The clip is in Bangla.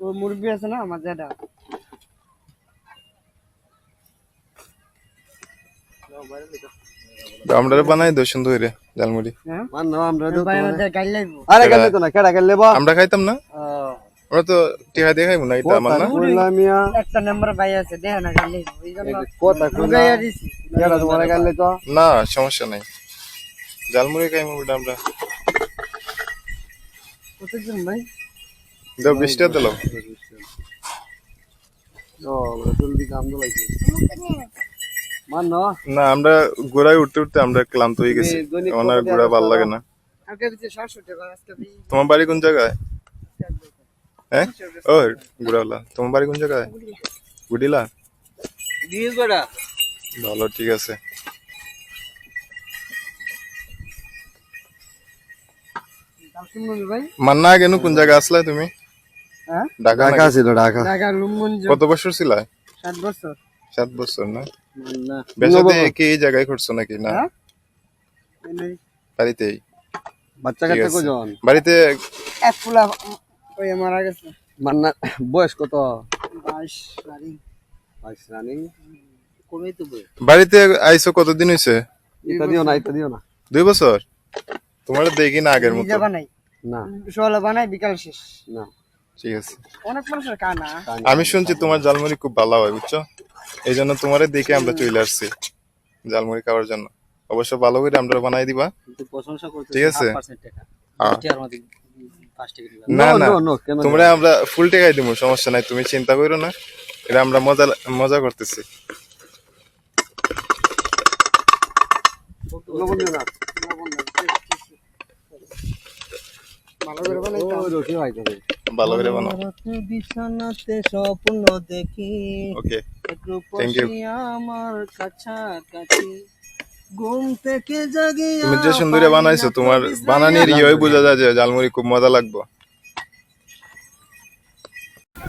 ও মুরগি আছে না আমার যেটা আমরা বানাই দো সুন্দর হইরে জালমুড়ি হ্যাঁ। না আমরা তো ভাই আমাদের গাইল লাগবো। আরে গেলে তো না কেডা গেলে বা আমরা খাইতাম না? আমরা তো টিহা দিয়ে না এটা আমার না? একটা নাম্বার ভাই আছে দেখে না গাইল লাগবো। এই জন্য কথা লুকাইয়া দিছি। কেডা তোমার গেলে তো না সমস্যা নাই। জালমুড়ি ওটা আমরা। কতজন ভাই? দাও বিশটা দিল ও জলদি কাম তো লাগছে মান না আমরা ঘোড়ায় উঠতে উঠতে আমরা ক্লান্ত হয়ে গেছি। আমার ঘোড়া ভালো লাগে না। তোমার বাড়ি কোন জায়গায়? হ্যাঁ? ও ঘোড়াওয়ালা। তোমার বাড়ি কোন জায়গায়? গুডিলা? ভালো ঠিক আছে। মান্না আগে নু কোন জায়গা আসলে তুমি? হ্যাঁ? ঢাকা ঢাকা ছিল ঢাকা। কত বছর ছিল? সাত বছর। সাত বছর না? বেসাতে কি এই জায়গায় করছ নাকি? না? হ্যাঁ? বাড়িতেই। বাচ্চা কাচ্চা কজন বাড়িতে এক ফুলা ওই মারা গেছে। মান না বয়স কত? বাইশ নারী বাইশ রানি? কমই তো বাড়িতে আইসো কতদিন হয়েছে এটা দিও না এটা দিও না। দুই বছর? তোমার দেখি না আগের মতো। বানাই। না। সকালে বানাই বিকাল শেষ। না। ঠিক আছে। অনেক মানুষের কানা। আমি শুনছি তোমার জালমুড়ি খুব ভালো হয় বুঝছ? এই জন্য তোমারে দেখে আমরা চলে আসছি জালমুড়ি খাওয়ার জন্য। অবশ্য ভালো করে আমরা বানাই দিবা। প্রশংসা করতে ঠিক আছে? টাকা। হ্যাঁ। না না তোমরা আমরা ফুল টেকাই দিব সমস্যা নাই তুমি চিন্তা করো না। এটা আমরা মজা মজা করতেছি লবণ দিও না ভালো করে বানাও। বিছানাতে স্বপ্ন দেখি। ওকে আমার কাছাকাছি। ঘুম থেকে জাগি তুমি যে সুন্দরী বানাইছো তোমার বানানির ইয়ে বোঝা যায় যে ঝালমুড়ি খুব মজা লাগবে।